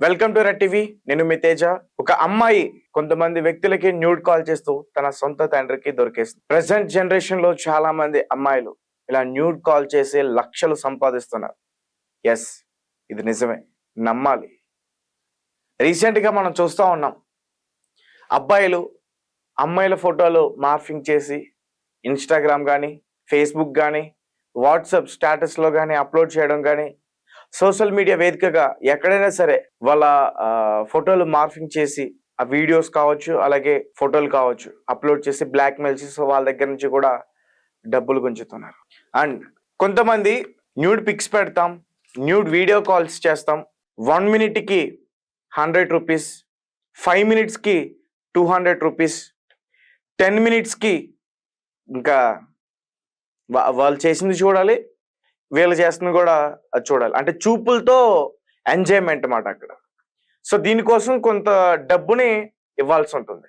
Welcome to red TV. నేను మీ తేజ. ఒక అమ్మాయి కొంతమంది వ్యక్తులకి న్యూడ్ కాల్ చేస్తూ తన సొంత తండ్రికి దొరికేస్తుంది ప్రజెంట్ జనరేషన్లో చాలా మంది అమ్మాయిలు ఇలా న్యూడ్ కాల్ చేసి లక్షలు సంపాదిస్తున్నారు. ఎస్ ఇది నిజమే. నమ్మాలి. రీసెంట్గా మనం చూస్తూ ఉన్నాం. అబ్బాయిలు అమ్మాయిల ఫోటోలు మార్ఫింగ్ చేసి ఇన్స్టాగ్రామ్ కానీ ఫేస్బుక్ కానీ వాట్సాప్ స్టేటస్లో కానీ అప్లోడ్ చేయడం కానీ సోషల్ మీడియా వేదికగా ఎక్కడైనా సరే వాళ్ళ ఫోటోలు మార్ఫింగ్ చేసి ఆ వీడియోస్ కావచ్చు అలాగే ఫోటోలు కావచ్చు అప్లోడ్ చేసి బ్లాక్ మెయిల్ చేసి వాళ్ళ దగ్గర నుంచి కూడా డబ్బులు గుంజుతున్నారు. అండ్ కొంతమంది న్యూడ్ పిక్స్ పెడతాం న్యూడ్ వీడియో కాల్స్ చేస్తాం. వన్ మినిట్కి హండ్రెడ్ రూపీస్ ఫైవ్ మినిట్స్కి టూ హండ్రెడ్ రూపీస్ టెన్ మినిట్స్కి ఇంకా వాళ్ళు చేసింది చూడాలి వీళ్ళు చేస్తుంది కూడా అది చూడాలి. అంటే చూపులతో ఎంజాయ్మెంట్ మాట అక్కడ. సో దీనికోసం కొంత డబ్బుని ఇవ్వాల్సి ఉంటుంది.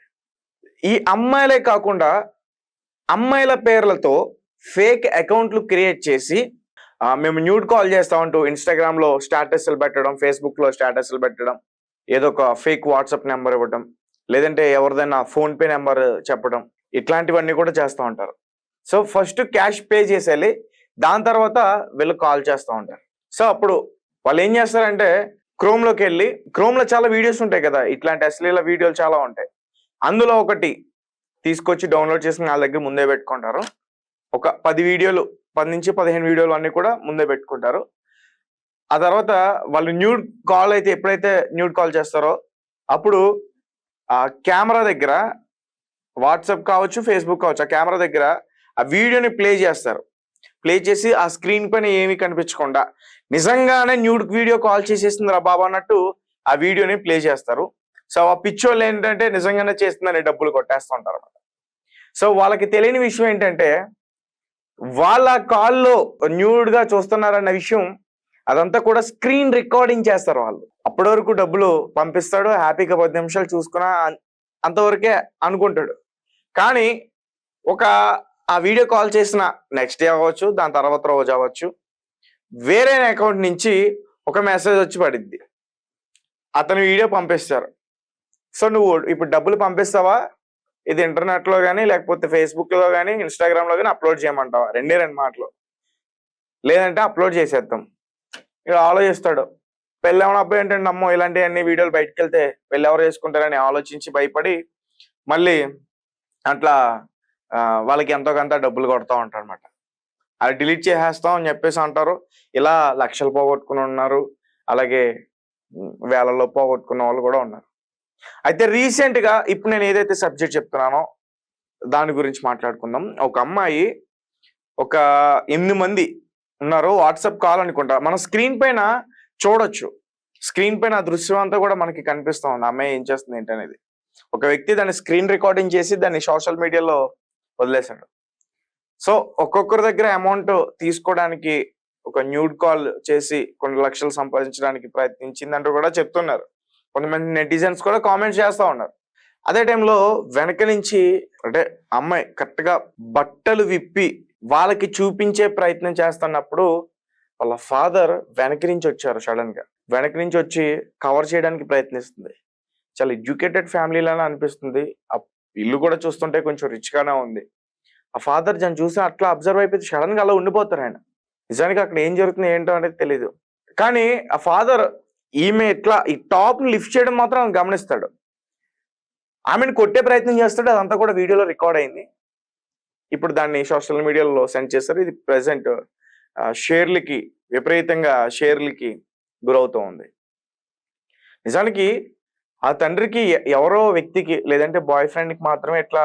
ఈ అమ్మాయిలే కాకుండా అమ్మాయిల పేర్లతో ఫేక్ అకౌంట్లు క్రియేట్ చేసి మేము న్యూడ్ కాల్ చేస్తా ఉంటూ ఇన్స్టాగ్రామ్ స్టేటస్లు పెట్టడం ఫేస్బుక్లో స్టేటస్లు పెట్టడం ఏదో ఒక ఫేక్ వాట్సాప్ నెంబర్ ఇవ్వడం లేదంటే ఎవరిదైనా ఫోన్పే నెంబర్ చెప్పడం ఇట్లాంటివన్నీ కూడా చేస్తూ ఉంటారు. సో ఫస్ట్ క్యాష్ పే చేసేయాలి దాని తర్వాత వీళ్ళు కాల్ చేస్తూ ఉంటారు. సో అప్పుడు వాళ్ళు ఏం చేస్తారంటే క్రోమ్లోకి వెళ్ళి క్రోమ్లో చాలా వీడియోస్ ఉంటాయి కదా ఇట్లాంటి అశ్లీల వీడియోలు చాలా ఉంటాయి. అందులో ఒకటి తీసుకొచ్చి డౌన్లోడ్ చేసి వాళ్ళ దగ్గర ముందే పెట్టుకుంటారు. ఒక పది వీడియోలు పది నుంచి పదిహేను వీడియోలు అన్నీ కూడా ముందే పెట్టుకుంటారు. ఆ తర్వాత వాళ్ళు న్యూడ్ కాల్ అయితే ఎప్పుడైతే న్యూడ్ కాల్ చేస్తారో అప్పుడు ఆ కెమెరా దగ్గర వాట్సాప్ కావచ్చు ఫేస్బుక్ కావచ్చు ఆ కెమెరా దగ్గర ఆ వీడియోని ప్లే చేస్తారు. ప్లే చేసి ఆ స్క్రీన్ పైన ఏమీ కనిపించకుండా. నిజంగానే న్యూడ్ వీడియో కాల్ చేసేసింది రా బాబా అన్నట్టు ఆ వీడియోని ప్లే చేస్తారు. సో ఆ పిచ్చోళ్ళు ఏంటంటే నిజంగానే చేస్తుందని డబ్బులు కొట్టేస్తుంటారు అనమాట సో వాళ్ళకి తెలియని విషయం ఏంటంటే వాళ్ళ కాల్లో న్యూడ్గా చూస్తున్నారన్న విషయం అదంతా కూడా స్క్రీన్ రికార్డింగ్ చేస్తారు వాళ్ళు. అప్పటి వరకు డబ్బులు పంపిస్తాడు హ్యాపీగా పది నిమిషాలు చూసుకున్నా అంతవరకే అనుకుంటాడు. కానీ ఒక ఆ వీడియో కాల్ చేసిన నెక్స్ట్ డే అవ్వచ్చు దాని తర్వాత రోజు అవ్వచ్చు. వేరే అకౌంట్ నుంచి ఒక మెసేజ్ వచ్చి పడిద్ది. అతను వీడియో పంపిస్తారు. సో నువ్వు ఇప్పుడు డబ్బులు పంపిస్తావా? ఇది ఇంటర్నెట్లో కానీ లేకపోతే ఫేస్బుక్లో కానీ ఇన్స్టాగ్రామ్లో కానీ అప్లోడ్ చేయమంటావా? రెండే రెండు మాటలు. లేదంటే అప్లోడ్ చేసేద్దాం ఇక ఆలోచిస్తాడు. పెళ్ళేమన్న అబ్బాయి ఏంటంటే అమ్మో ఇలాంటి అన్ని వీడియోలు బయటకు వెళ్తే పెళ్ళి ఎవరు చేసుకుంటారని ఆలోచించి భయపడి మళ్ళీ అట్లా వాళ్ళకి ఎంతో కొంత డబ్బులు కొడతా ఉంటారు అనమాట అది డిలీట్ చేసేస్తాం అని చెప్పేసి అంటారు. ఇలా లక్షలు పోగొట్టుకుని ఉన్నారు. అలాగే వేలలో పోగొట్టుకున్న వాళ్ళు కూడా ఉన్నారు. అయితే రీసెంట్గా ఇప్పుడు నేను ఏదైతే సబ్జెక్ట్ చెప్తున్నానో దాని గురించి మాట్లాడుకుందాం. ఒక అమ్మాయి ఒక ఎనిమిది మంది ఉన్నారు. వాట్సాప్ కాల్ అనుకుంటా. మన స్క్రీన్ పైన చూడొచ్చు. స్క్రీన్ పైన దృశ్యం అంతా కూడా మనకి కనిపిస్తా ఉంది. అమ్మాయి ఏం చేస్తుంది ఏంటనేది. ఒక వ్యక్తి దాన్ని స్క్రీన్ రికార్డింగ్ చేసి దాన్ని సోషల్ మీడియాలో వదిలేశాడు సో ఒక్కొక్కరి దగ్గర అమౌంట్ తీసుకోవడానికి ఒక న్యూడ్ కాల్ చేసి కొన్ని లక్షలు సంపాదించడానికి ప్రయత్నించిందంటూ కూడా చెప్తున్నారు. కొంతమంది నెటిజన్స్ కూడా కామెంట్స్ చేస్తా ఉన్నారు. అదే టైంలో వెనక నుంచి అంటే అమ్మాయి కరెక్ట్గా బట్టలు విప్పి వాళ్ళకి చూపించే ప్రయత్నం చేస్తున్నప్పుడు వాళ్ళ ఫాదర్ వెనక నుంచి వచ్చారు సడన్గా వెనక నుంచి వచ్చి కవర్ చేయడానికి ప్రయత్నిస్తుంది. చాలా ఎడ్యుకేటెడ్ ఫ్యామిలీలానే అనిపిస్తుంది. ఆ ఇల్లు కూడా చూస్తుంటే కొంచెం రిచ్గానే ఉంది. ఆ ఫాదర్ దాన్ని చూసి అట్లా అబ్జర్వ్ అయిపోయి సడన్గా అలా ఉండిపోతారు ఆయన. నిజానికి అక్కడ ఏం జరుగుతుంది ఏంటో అనేది తెలియదు కానీ ఆ ఫాదర్ ఈమె ఇట్లా ఈ టాప్ని లిఫ్ట్ చేయడం మాత్రం ఆయన గమనిస్తాడు. ఆమెను కొట్టే ప్రయత్నం చేస్తాడు అదంతా కూడా వీడియోలో రికార్డ్ అయింది. ఇప్పుడు దాన్ని సోషల్ మీడియాలో సెండ్ చేస్తారు ఇది ప్రెసెంట్ షేర్లకి విపరీతంగా షేర్లకి గురవుతూ ఉంది. నిజానికి ఆ తండ్రికి ఎవరో వ్యక్తికి లేదంటే బాయ్ ఫ్రెండ్కి మాత్రమే ఇట్లా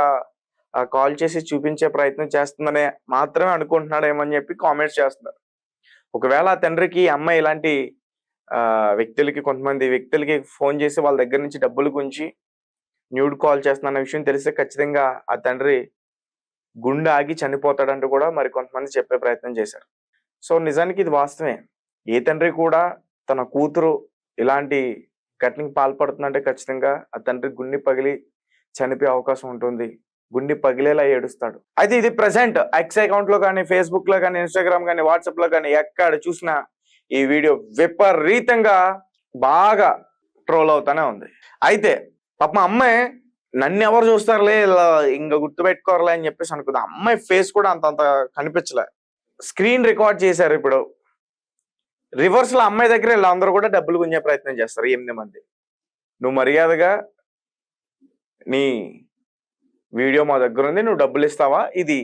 కాల్ చేసి చూపించే ప్రయత్నం చేస్తుందనే మాత్రమే అనుకుంటున్నాడేమని చెప్పి కామెంట్స్ చేస్తున్నారు. ఒకవేళ ఆ తండ్రికి అమ్మాయి ఇలాంటి ఆ, వ్యక్తులకి కొంతమంది వ్యక్తులకి ఫోన్ చేసి వాళ్ళ దగ్గర నుంచి డబ్బులు గుంచి న్యూడ్ కాల్ చేస్తున్న విషయం తెలిస్తే ఖచ్చితంగా ఆ తండ్రి గుండె ఆగి చనిపోతాడంటూ కూడా మరి కొంతమంది చెప్పే ప్రయత్నం చేశారు. సో నిజానికి ఇది వాస్తవమే. ఏ తండ్రి కూడా తన కూతురు ఇలాంటి ఘటనకి పాల్పడుతుందంటే ఖచ్చితంగా ఆ తండ్రి గుండె పగిలి చనిపోయే అవకాశం ఉంటుంది. గుండె పగిలేలా ఏడుస్తాడు. అయితే ఇది ప్రజెంట్ ఎక్స్ అకౌంట్లో కానీ ఫేస్బుక్లో కానీ ఇన్స్టాగ్రామ్ కానీ వాట్సాప్లో కానీ ఎక్కడ చూసినా ఈ వీడియో విపరీతంగా బాగా ట్రోల్ అవుతానే ఉంది. అయితే పాపం అమ్మాయి నన్ను ఎవరు చూస్తారులే ఇలా ఇంకా గుర్తుపెట్టుకోరలే అని చెప్పేసి అనుకుంది. అమ్మాయి ఫేస్ కూడా అంత అంత కనిపించలే. స్క్రీన్ రికార్డ్ చేశారు ఇప్పుడు. రివర్స్లో అమ్మాయి దగ్గర వీళ్ళందరూ కూడా డబ్బులు గుంజే ప్రయత్నం చేస్తారు ఎనిమిది మంది. నువ్వు మర్యాదగా నీ వీడియో మా దగ్గర ఉంది నువ్వు డబ్బులు ఇస్తావా? ఇది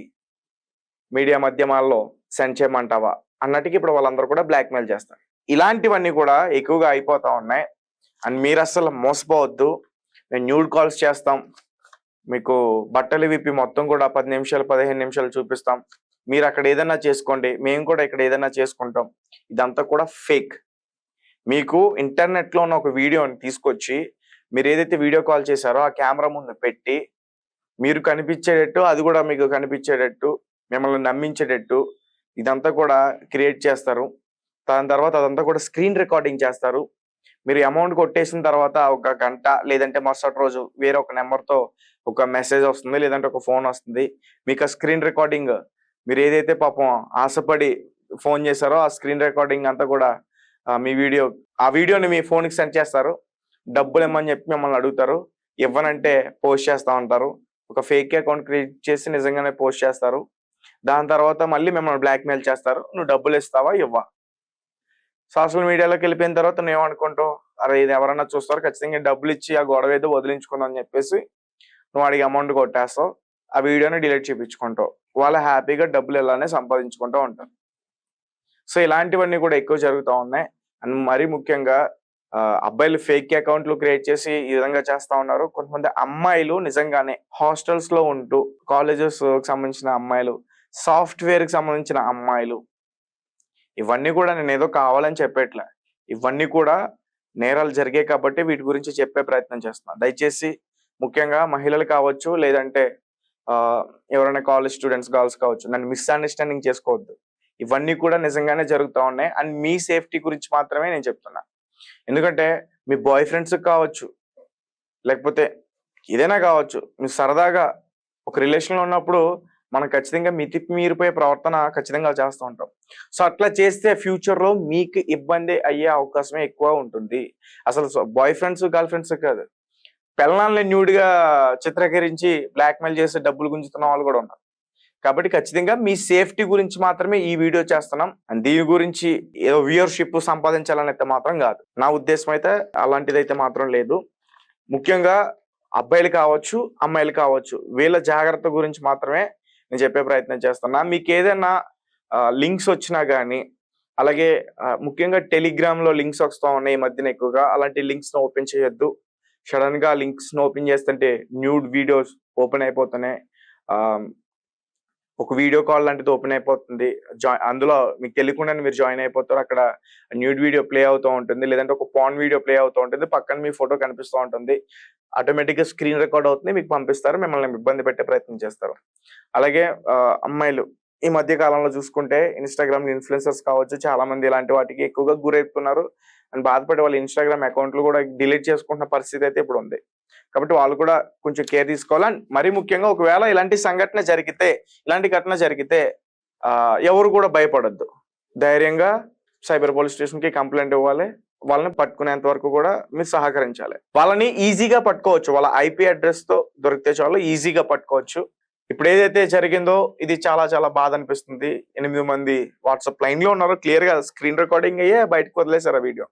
మీడియా మాధ్యమాల్లో సెండ్ చేయమంటావా? అన్నట్టుకి ఇప్పుడు వాళ్ళందరూ కూడా బ్లాక్మెయిల్ చేస్తారు. ఇలాంటివన్నీ కూడా ఎక్కువగా అయిపోతా ఉన్నాయి. అండ్ మీరు అసలు మోసపోవద్దు. మేము న్యూడ్ కాల్స్ చేస్తాం. మీకు బట్టలు విప్పి మొత్తం కూడా పది నిమిషాలు పదిహేను నిమిషాలు చూపిస్తాం. మీరు అక్కడ ఏదైనా చేసుకోండి మేము కూడా ఇక్కడ ఏదైనా చేసుకుంటాం. ఇదంతా కూడా ఫేక్. మీకు ఇంటర్నెట్లో ఉన్న ఒక వీడియోని తీసుకొచ్చి మీరు ఏదైతే వీడియో కాల్ చేశారో ఆ కెమెరా ముందు పెట్టి మీరు కనిపించేటట్టు అది కూడా మీకు కనిపించేటట్టు మిమ్మల్ని నమ్మించేటట్టు ఇదంతా కూడా క్రియేట్ చేస్తారు. దాని తర్వాత అదంతా కూడా స్క్రీన్ రికార్డింగ్ చేస్తారు. మీరు అమౌంట్ కొట్టేసిన తర్వాత ఒక గంట లేదంటే మరుసటి రోజు వేరే ఒక నెంబర్తో ఒక మెసేజ్ వస్తుంది లేదంటే ఒక ఫోన్ వస్తుంది. మీకు ఆ స్క్రీన్ రికార్డింగ్ మీరు ఏదైతే పాపం ఆశపడి ఫోన్ చేశారో ఆ స్క్రీన్ రికార్డింగ్ అంతా కూడా మీ వీడియో ఆ వీడియోని మీ ఫోన్కి సెండ్ చేస్తారు. డబ్బులు ఇమ్మని చెప్పి మిమ్మల్ని అడుగుతారు. ఇవ్వనంటే పోస్ట్ చేస్తా ఉంటారు. ఒక ఫేక్ అకౌంట్ క్రియేట్ చేసి నిజంగానే పోస్ట్ చేస్తారు. దాని తర్వాత మళ్ళీ మిమ్మల్ని బ్లాక్మెయిల్ చేస్తారు. నువ్వు డబ్బులు ఇస్తావా? ఇవ్వా? సోషల్ మీడియాలోకి వెళ్ళిపోయిన తర్వాత నువ్వు ఏమనుకుంటావు అరే ఇది ఎవరన్నా చూస్తారు ఖచ్చితంగా డబ్బులు ఇచ్చి ఆ గొడవ ఏదో వదిలించుకుందాం అని చెప్పేసి నువ్వు అడిగి అమౌంట్ కొట్టేస్తావు. ఆ వీడియోని డిలీట్ చేయించుకుంటావు వాళ్ళు హ్యాపీగా డబ్బులు ఇలానే సంపాదించుకుంటూ ఉంటారు. సో ఇలాంటివన్నీ కూడా ఎక్కువ జరుగుతూ ఉన్నాయి. అండ్ మరీ ముఖ్యంగా ఆ, అబ్బాయిలు ఫేక్ అకౌంట్లు క్రియేట్ చేసి ఈ విధంగా చేస్తా ఉన్నారు. కొంతమంది అమ్మాయిలు నిజంగానే హాస్టల్స్లో ఉంటూ కాలేజెస్ సంబంధించిన అమ్మాయిలు సాఫ్ట్వేర్కి సంబంధించిన అమ్మాయిలు ఇవన్నీ కూడా నేను ఏదో కావాలని చెప్పేట్లే. ఇవన్నీ కూడా నేరాలు జరిగాయి కాబట్టి వీటి గురించి చెప్పే ప్రయత్నం చేస్తున్నాను దయచేసి ముఖ్యంగా మహిళలు కావచ్చు లేదంటే ఎవరైనా కాలేజ్ స్టూడెంట్స్ గర్ల్స్ కావచ్చు నన్ను మిస్అండర్స్టాండింగ్ చేసుకోవద్దు. ఇవన్నీ కూడా నిజంగానే జరుగుతూ ఉన్నాయి. అండ్ మీ సేఫ్టీ గురించి మాత్రమే నేను చెప్తున్నా. ఎందుకంటే మీ బాయ్ ఫ్రెండ్స్ కావచ్చు లేకపోతే ఏదైనా కావచ్చు మీరు సరదాగా ఒక రిలేషన్లో ఉన్నప్పుడు మనం ఖచ్చితంగా మితి మీరిపోయే ప్రవర్తన ఖచ్చితంగా చేస్తూ ఉంటాం. సో అట్లా చేస్తే ఫ్యూచర్లో మీకు ఇబ్బంది అయ్యే అవకాశమే ఎక్కువ ఉంటుంది. అసలు బాయ్ ఫ్రెండ్స్ గర్ల్ ఫ్రెండ్స్ కాదు. పిల్లల్ని న్యూడ్గా చిత్రీకరించి బ్లాక్మెయిల్ చేసి డబ్బులు గుంజుతున్న వాళ్ళు కూడా ఉన్నారు. కాబట్టి ఖచ్చితంగా మీ సేఫ్టీ గురించి మాత్రమే ఈ వీడియో చేస్తున్నాం. అండ్ దీని గురించి ఏదో వ్యూయర్షిప్ సంపాదించాలని అయితే మాత్రం కాదు. నా ఉద్దేశం అయితే అలాంటిదైతే మాత్రం లేదు. ముఖ్యంగా అబ్బాయిలు కావచ్చు అమ్మాయిలు కావచ్చు వీళ్ళ జాగ్రత్త గురించి మాత్రమే నేను చెప్పే ప్రయత్నం చేస్తున్నా. మీకు ఏదైనా లింక్స్ వచ్చినా కానీ అలాగే ముఖ్యంగా టెలిగ్రామ్లో లింక్స్ వస్తూ ఉన్నాయి ఈ మధ్యన ఎక్కువగా అలాంటి లింక్స్ను ఓపెన్ చేయొద్దు. సడన్గా లింక్స్ను ఓపెన్ చేస్తుంటే న్యూడ్ వీడియోస్ ఓపెన్ అయిపోతున్నాయి. ఒక వీడియో కాల్ లాంటిది ఓపెన్ అయిపోతుంది. జాయిన్ అందులో మీకు తెలియకుండానే మీరు జాయిన్ అయిపోతారు. అక్కడ న్యూడ్ వీడియో ప్లే అవుతూ ఉంటుంది. లేదంటే ఒక పాన్ వీడియో ప్లే అవుతూ ఉంటుంది. పక్కన మీ ఫోటో కనిపిస్తూ ఉంటుంది. ఆటోమేటిక్గా స్క్రీన్ రికార్డ్ అవుతుంది. మీకు పంపిస్తారు. మిమ్మల్ని ఇబ్బంది పెట్టే ప్రయత్నం చేస్తారు. అలాగే అమ్మాయిలు ఈ మధ్య కాలంలో చూసుకుంటే ఇన్స్టాగ్రామ్ ఇన్ఫ్లుయెన్సర్స్ కావచ్చు. చాలా మంది ఇలాంటి వాటికి ఎక్కువగా గురైపోతున్నారు అండ్ బాధపడే వాళ్ళ ఇన్స్టాగ్రామ్ అకౌంట్లు కూడా డిలీట్ చేసుకుంటున్న పరిస్థితి అయితే ఇప్పుడు ఉంది. కాబట్టి వాళ్ళు కూడా కొంచెం కేర్ తీసుకోవాలి. అండ్ మరీ ముఖ్యంగా ఒకవేళ ఇలాంటి సంఘటన జరిగితే ఇలాంటి ఘటన జరిగితే ఎవరు కూడా భయపడొద్దు. ధైర్యంగా సైబర్ పోలీస్ స్టేషన్కి కంప్లైంట్ ఇవ్వాలి. వాళ్ళని పట్టుకునేంత వరకు కూడా మీరు సహకరించాలి. వాళ్ళని ఈజీగా పట్టుకోవచ్చు. వాళ్ళ ఐపీ అడ్రస్తో దొరికితే చాలు ఈజీగా పట్టుకోవచ్చు. ఇప్పుడు ఏదైతే జరిగిందో ఇది చాలా చాలా బాధ అనిపిస్తుంది. ఎనిమిది మంది వాట్సాప్ లైన్లో ఉన్నారు. క్లియర్గా స్క్రీన్ రికార్డింగ్ అయ్యే బయటకు వదిలేశారు ఆ వీడియో.